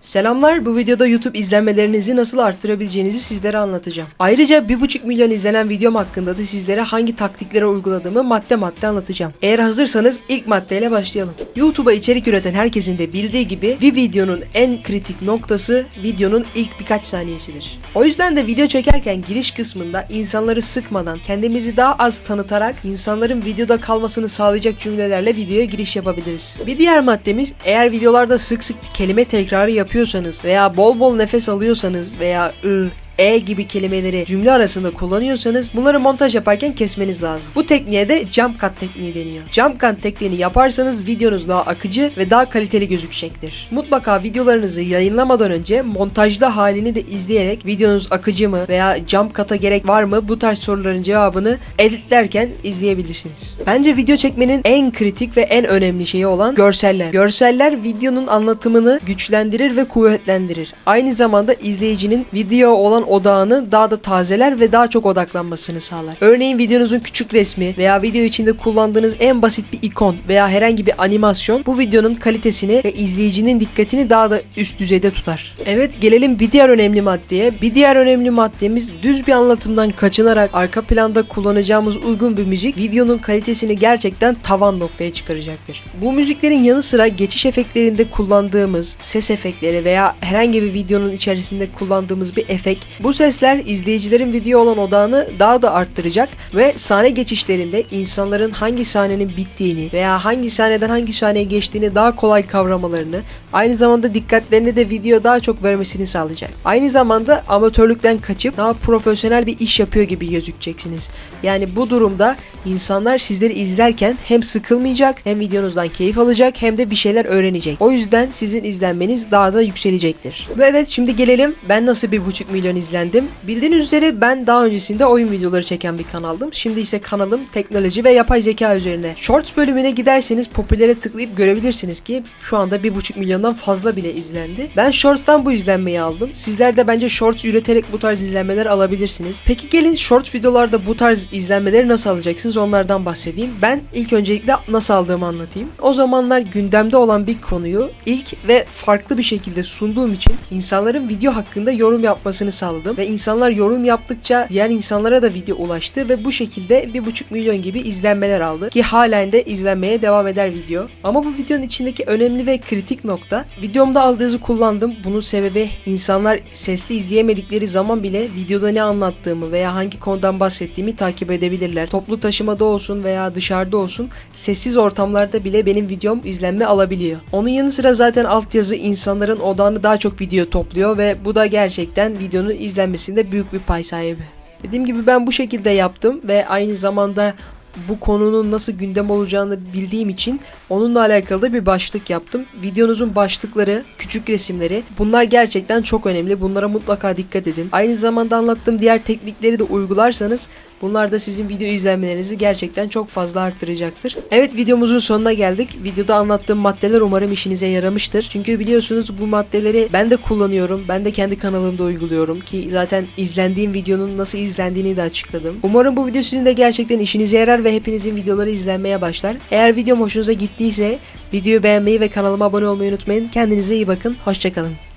Selamlar, bu videoda YouTube izlenmelerinizi nasıl arttırabileceğinizi sizlere anlatacağım. Ayrıca 1.5 milyon izlenen videom hakkında da sizlere hangi taktikleri uyguladığımı madde madde anlatacağım. Eğer hazırsanız ilk maddeyle başlayalım. YouTube'a içerik üreten herkesin de bildiği gibi bir videonun en kritik noktası videonun ilk birkaç saniyesidir. O yüzden de video çekerken giriş kısmında insanları sıkmadan, kendimizi daha az tanıtarak insanların videoda kalmasını sağlayacak cümlelerle videoya giriş yapabiliriz. Bir diğer maddemiz eğer videolarda sık sık kelime tekrarı yapıyorsanız veya bol bol nefes alıyorsanız veya ı, e gibi kelimeleri cümle arasında kullanıyorsanız bunları montaj yaparken kesmeniz lazım. Bu tekniğe de jump cut tekniği deniyor. Jump cut tekniğini yaparsanız videonuz daha akıcı ve daha kaliteli gözükecektir. Mutlaka videolarınızı yayınlamadan önce montajda halini de izleyerek videonuz akıcı mı veya jump cut'a gerek var mı bu tarz soruların cevabını editlerken izleyebilirsiniz. Bence video çekmenin en kritik ve en önemli şeyi olan görseller. Görseller videonun anlatımını güçlendirir ve kuvvetlendirir. Aynı zamanda izleyicinin video olan odağını daha da tazeler ve daha çok odaklanmasını sağlar. Örneğin videonuzun küçük resmi veya video içinde kullandığınız en basit bir ikon veya herhangi bir animasyon bu videonun kalitesini ve izleyicinin dikkatini daha da üst düzeyde tutar. Evet gelelim bir diğer önemli maddeye. Bir diğer önemli maddemiz düz bir anlatımdan kaçınarak arka planda kullanacağımız uygun bir müzik videonun kalitesini gerçekten tavan noktaya çıkaracaktır. Bu müziklerin yanı sıra geçiş efektlerinde kullandığımız ses efektleri veya herhangi bir videonun içerisinde kullandığımız bir efekt bu sesler izleyicilerin video olan odağını daha da arttıracak ve sahne geçişlerinde insanların hangi sahnenin bittiğini veya hangi sahneden hangi sahneye geçtiğini daha kolay kavramalarını, aynı zamanda dikkatlerini de video daha çok vermesini sağlayacak. Aynı zamanda amatörlükten kaçıp daha profesyonel bir iş yapıyor gibi gözükeceksiniz. Yani bu durumda insanlar sizleri izlerken hem sıkılmayacak hem videonuzdan keyif alacak hem de bir şeyler öğrenecek. O yüzden sizin izlenmeniz daha da yükselecektir. Ve evet şimdi gelelim ben nasıl bir buçuk milyon izlendim. Bildiğiniz üzere ben daha öncesinde oyun videoları çeken bir kanaldım. Şimdi ise kanalım teknoloji ve yapay zeka üzerine. Shorts bölümüne giderseniz popülere tıklayıp görebilirsiniz ki şu anda bir buçuk milyondan fazla bile izlendi. Ben Shorts'tan bu izlenmeyi aldım. Sizler de bence Shorts üreterek bu tarz izlenmeler alabilirsiniz. Peki gelin Shorts videolarda bu tarz izlenmeleri nasıl alacaksınız onlardan bahsedeyim. Ben ilk öncelikle nasıl aldığımı anlatayım. O zamanlar gündemde olan bir konuyu ilk ve farklı bir şekilde sunduğum için insanların video hakkında yorum yapmasını sağladım ve insanlar yorum yaptıkça diğer insanlara da video ulaştı ve bu şekilde 1.5 milyon gibi izlenmeler aldı ki halen de izlenmeye devam eder video. Ama bu videonun içindeki önemli ve kritik nokta videomda aldığınızı kullandım. Bunun sebebi insanlar sesli izleyemedikleri zaman bile videoda ne anlattığımı veya hangi konudan bahsettiğimi takip edebilirler. Toplu taşımada olsun veya dışarıda olsun sessiz ortamlarda bile benim videom izlenme alabiliyor. Onun yanı sıra zaten altyazı insanların odağını daha çok video topluyor ve bu da gerçekten videonun izlenmesinde büyük bir pay sahibi. Dediğim gibi ben bu şekilde yaptım ve aynı zamanda bu konunun nasıl gündem olacağını bildiğim için onunla alakalı da bir başlık yaptım. Videonuzun başlıkları, küçük resimleri bunlar gerçekten çok önemli. Bunlara mutlaka dikkat edin. Aynı zamanda anlattığım diğer teknikleri de uygularsanız bunlar da sizin video izlenmelerinizi gerçekten çok fazla arttıracaktır. Evet videomuzun sonuna geldik. Videoda anlattığım maddeler umarım işinize yaramıştır. Çünkü biliyorsunuz bu maddeleri ben de kullanıyorum. Ben de kendi kanalımda uyguluyorum ki zaten izlendiğim videonun nasıl izlendiğini de açıkladım. Umarım bu video sizin de gerçekten işinize yarar ve hepinizin videoları izlenmeye başlar. Eğer videom hoşunuza gittiyse videoyu beğenmeyi ve kanalıma abone olmayı unutmayın. Kendinize iyi bakın. Hoşçakalın.